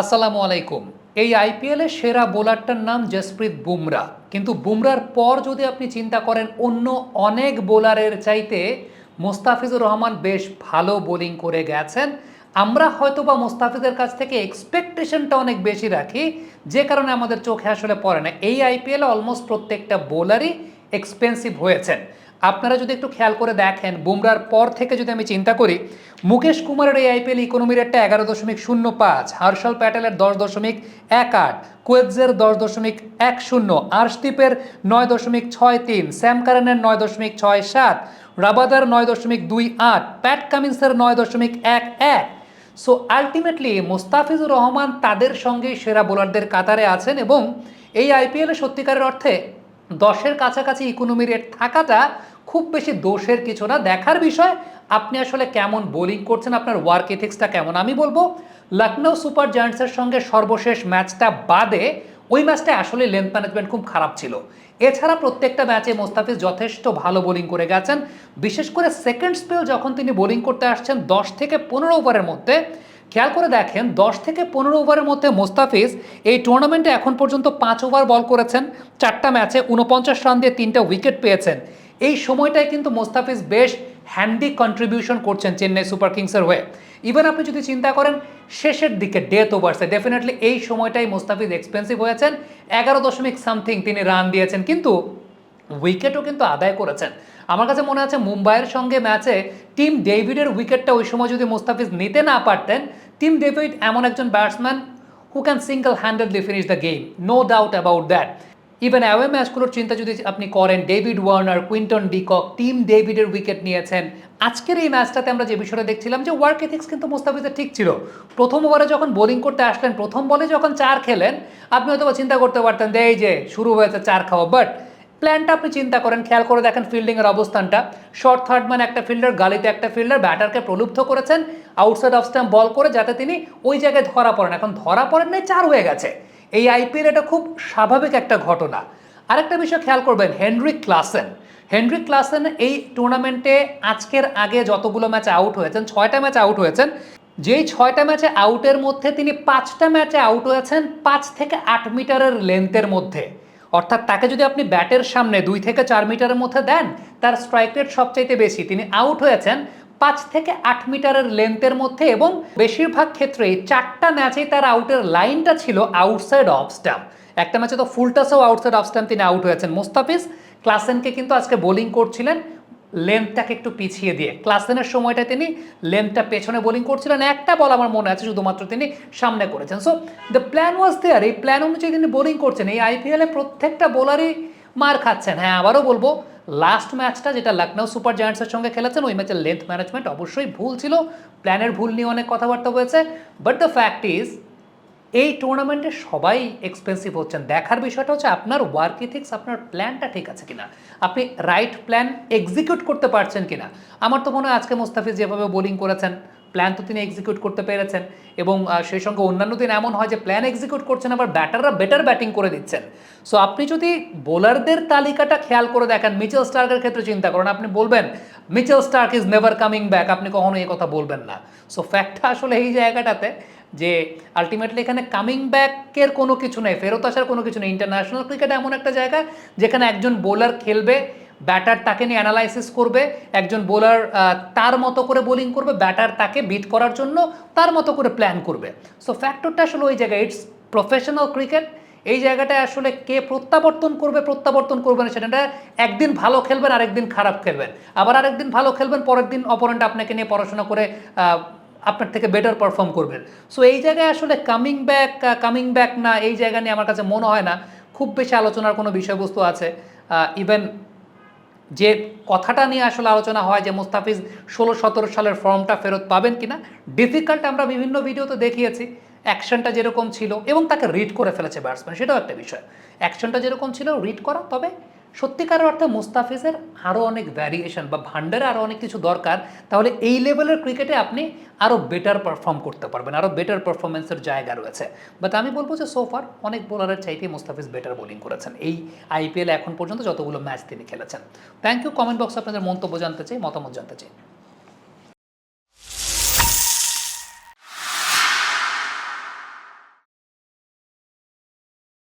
আসসালামু আলাইকুম। এই আইপিএলে সেরা বোলারটার নাম জসপ্রীত বুমরা। কিন্তু বুমরার পর যদি আপনি চিন্তা করেন, অন্য অনেক বোলারের চাইতে মোস্তাফিজুর রহমান বেশ ভালো বোলিং করে গেছেন। আমরা হয়তো বা মোস্তাফিজের কাছ থেকে এক্সপেকটেশনটা অনেক বেশি রাখি, যে কারণে আমাদের চোখে আসলে পড়ে না। এই আইপিএলে অলমোস্ট প্রত্যেকটা বোলারই এক্সপেন্সিভ হয়েছেন। আপনারা যদি একটু খেয়াল করে দেখেন, বুমরার পর থেকে যদি আমি চিন্তা করি, মুকেশ কুমারের এই আইপিএল ইকোনমি রেটটা এগারো দশমিক শূন্য পাঁচ, হর্ষল প্যাটেলের দশ দশমিক এক আট কোয়েৎজের দশ দশমিক এক শূন্য, আর্শদীপের নয় দশমিক ছয় তিন স্যাম কারেনের নয় দশমিক ছয় সাত, রাবাদার নয় দশমিক দুই আট, প্যাট কামিন্সের নয় দশমিক এক এক। সো আলটিমেটলি মোস্তাফিজুর রহমান তাদের সঙ্গে সেরা বোলারদের কাতারে আছেন এবং এই আইপিএলে সত্যিকারের অর্থে দশের কাছাকাছি ইকোনমি রেট থাকাটা খুব বেশি দোষের কিছু না। দেখার বিষয়, আপনি আসলে কেমন বোলিং করছেন, আপনার ওয়ার্ক এথিক্সটা কেমন? আমি বলব লখনৌ সুপার জায়ান্টসের সঙ্গে সর্বশেষ ম্যাচটা বাদে, ওই ম্যাচটা আসলে লেন্থ ম্যানেজমেন্ট খুব খারাপ ছিল। এছাড়া প্রত্যেকটা ম্যাচে মোস্তাফিজ যথেষ্ট ভালো বোলিং করে গেছেন। বিশেষ করে সেকেন্ড স্পেল যখন তিনি বোলিং করতে আসছেন, দশ থেকে পনেরো ওভারের মধ্যে, খেয়াল করে দেখেন, দশ থেকে পনেরো ওভারের মধ্যে মোস্তাফিজ এই টুর্নামেন্টে এখন পর্যন্ত পাঁচ ওভার বল করেছেন, চারটা ম্যাচে উনপঞ্চাশ রান দিয়ে তিনটা উইকেট পেয়েছেন। এই সময়টায় কিন্তু মোস্তাফিজ বেশ হ্যান্ডি কন্ট্রিবিউশন করছেন চেন্নাই সুপার কিংসের হয়ে। ইভেন আপনি যদি চিন্তা করেন, শেষের দিকে ডেথ ওভার্সে ডেফিনেটলি এই সময়টাই মোস্তাফিজ এক্সপেন্সিভ হয়েছেন, এগারো দশমিক সামথিং তিনি রান দিয়েছেন, কিন্তু উইকেটও কিন্তু আদায় করেছেন। আমার কাছে মনে আছে মুম্বাইয়ের সঙ্গে ম্যাচে টিম ডেভিডের উইকেটটা ওই সময় যদি মোস্তাফিজ নিতে না পারতেন টিম ডেভিড এমন একজন batsman who can single handedly finish the game no doubt about that even away ম্যাচগুলোর চিন্তা যদি আপনি করেন David Warner Quinton de Kock Tim ডেভিডের wicket নিয়েছেন। আজকের এই ম্যাচটাতে আমরা যে বিষয়টা দেখছিলাম যে ওয়ার্ক এথিক্স কিন্তু মোস্তাফিজের ঠিক ছিল। প্রথম ওভারে যখন বোলিং করতে আসলেন, প্রথম বলে যখন চার খেলেন, আপনি হয়তো চিন্তা করতে পারতেন যে এই যে শুরু হয়েছে চার খাওয়া বাট প্ল্যানটা আপনি চিন্তা করেন, খেয়াল করে দেখেন ফিল্ডিংয়ের অবস্থানটা। শর্ট থার্ড ম্যান একটা ফিল্ডার গালিতে একটা ফিল্ডার ব্যাটারকে প্রলুব্ধ করেছেন আউটসাইড অফ স্ট্যাম্প বল করে যাতে তিনি ওই জায়গায় ধরা পড়েন। এখন ধরা পড়েন নাই, চার হয়ে গেছে। এই আইপিএল এটা খুব স্বাভাবিক একটা ঘটনা। আরেকটা বিষয় খেয়াল করবেন, হেনরিক ক্লাসেন। হেনরিক ক্লাসেন এই টুর্নামেন্টে আজকের আগে যতগুলো ম্যাচে আউট হয়েছেন, ছয়টা ম্যাচ আউট হয়েছেন, যেই ছয়টা ম্যাচে আউটের মধ্যে তিনি পাঁচটা ম্যাচে আউট হয়েছেন পাঁচ থেকে আট মিটারের লেন্থের মধ্যে। অর্থাৎ তাকে যদি আপনি ব্যাটের সামনে দুই থেকে চার মিটারের মধ্যে দেন, তার স্ট্রাইক রেট সবচাইতে বেশি। তিনি আউট হয়েছেন পাঁচ থেকে আট মিটারের লেন্থের মধ্যে এবং বেশিরভাগ ক্ষেত্রেই চারটা ম্যাচেই তার আউটের লাইনটা ছিল আউটসাইড অফ স্টাম্প একটা ম্যাচে তো ফুলটাসেও আউটসাইড অফ স্টাম্প তিনি আউট হয়েছেন। মোস্তাফিজ, ক্লাসেনকে কিন্তু আজকে বোলিং করছিলেন। লেন্থটাকে একটু পিছিয়ে দিয়ে। ক্লাসেনের সময়টা তিনি লেন্থটা পেছনে বোলিং করছিলেন। একটা বল আমার মনে আছে, শুধুমাত্র তিনি সামনে করেছেন। So the plan was there এই প্ল্যান অনুযায়ী তিনি বোলিং করছেন। এই আইপিএলে প্রত্যেকটা বোলারই মার খাচ্ছেন। হ্যাঁ আবারও বলব লাস্ট ম্যাচটা যেটা লখনৌ সুপার জায়ান্টসের সঙ্গে খেলেছেন, ওই ম্যাচের লেন্থ ম্যানেজমেন্ট অবশ্যই ভুল ছিল। প্ল্যানের ভুল নিয়ে অনেক কথাবার্তা হয়েছে। বাট দ্য ফ্যাক্ট ইজ এই টুর্নামেন্টে সবাই এক্সপেন্সিভ হচ্ছেন। দেখার বিষয়টা হচ্ছে আপনার ওয়ার্ক ইথিক্স আপনার প্ল্যানটা ঠিক আছে কিনা? আপনি রাইট প্ল্যান এক্সিকিউট করতে পারছেন কিনা? আমার তো মনে হয় আজকে মোস্তাফিজ যেভাবে বোলিং করেছেন প্ল্যান তো তিনি এক্সিকিউট করতে পেরেছেন এবং সেই সঙ্গে অন্যান্য দিন এমন হয় যে প্ল্যান এক্সিকিউট করছেন, আবার ব্যাটাররা বেটার ব্যাটিং করে দিচ্ছেন। সো আপনি যদি বোলারদের তালিকাটা খেয়াল করে দেখেন মিচেল স্টার্কের ক্ষেত্রে চিন্তা করেন, আপনি বলবেন Mitchell Starc is never coming back আপনি কখনো এই কথা বলবেন না। সো ফ্যাক্টটা আসলে এই জায়গাটাতে যে আলটিমেটলি এখানে কামিং ব্যাকের কোনো কিছু নেই, ফেরত আসার কোনো কিছু নেই। ইন্টারন্যাশনাল ক্রিকেট এমন একটা জায়গা যেখানে একজন বোলার খেলবে ব্যাটার তাকে নিয়ে অ্যানালাইসিস করবে, একজন বোলার তার মতো করে বোলিং করবে, ব্যাটার তাকে বিট করার জন্য তার মতো করে প্ল্যান করবে। সো ফ্যাক্টরটা আসলে ওই জায়গায় ইটস প্রফেশনাল ক্রিকেট এই জায়গাটায় আসলে কে প্রত্যাবর্তন করবে প্রত্যাবর্তন করবে না, সেটা একদিন ভালো খেলবেন, আরেকদিন খারাপ খেলবেন। আবার আরেকদিন ভালো খেলবেন, পরের দিন অপরেন্ট আপনাকে নিয়ে পড়াশোনা করে আপনার থেকে বেটার পারফর্ম করবেন। সো এই জায়গায় আসলে কামিং ব্যাক কামিং ব্যাক না, এই জায়গা নিয়ে আমার কাছে মনে হয় না। খুব বেশি আলোচনার কোনো বিষয়বস্তু আছে। ইভেন যে কথাটা নিয়ে আসলে আলোচনা হয় যে মুস্তাফিজ ষোলো সতেরো সালের ফর্মটা ফেরত পাবেন কিনা ডিফিকাল্ট আমরা বিভিন্ন ভিডিওতে দেখিয়েছি। অ্যাকশনটা যেরকম ছিল এবং তাকে রিড করে ফেলেছে ব্যাটসম্যান সেটাও একটা বিষয়। অ্যাকশনটা যেরকম ছিল রিড করা, তবে সত্যিকারের অর্থে মুস্তাফিজের আরও অনেক ভ্যারিয়েশন বা ভান্ডারে আরও অনেক কিছু দরকার, তাহলে এই লেভেলের ক্রিকেটে আপনি আরও বেটার পারফর্ম করতে পারবেন আরও বেটার পারফরমেন্সের জায়গা রয়েছে। বাট আমি বলব যে সোফার অনেক বোলারের চাইতে মুস্তাফিজ বেটার বোলিং করেছেন। এই আইপিএল এখন পর্যন্ত যতগুলো ম্যাচ তিনি খেলেছেন। থ্যাংক ইউ কমেন্ট বক্সে আপনাদের মন্তব্য জানতে চাই, মতামত জানতে চাই।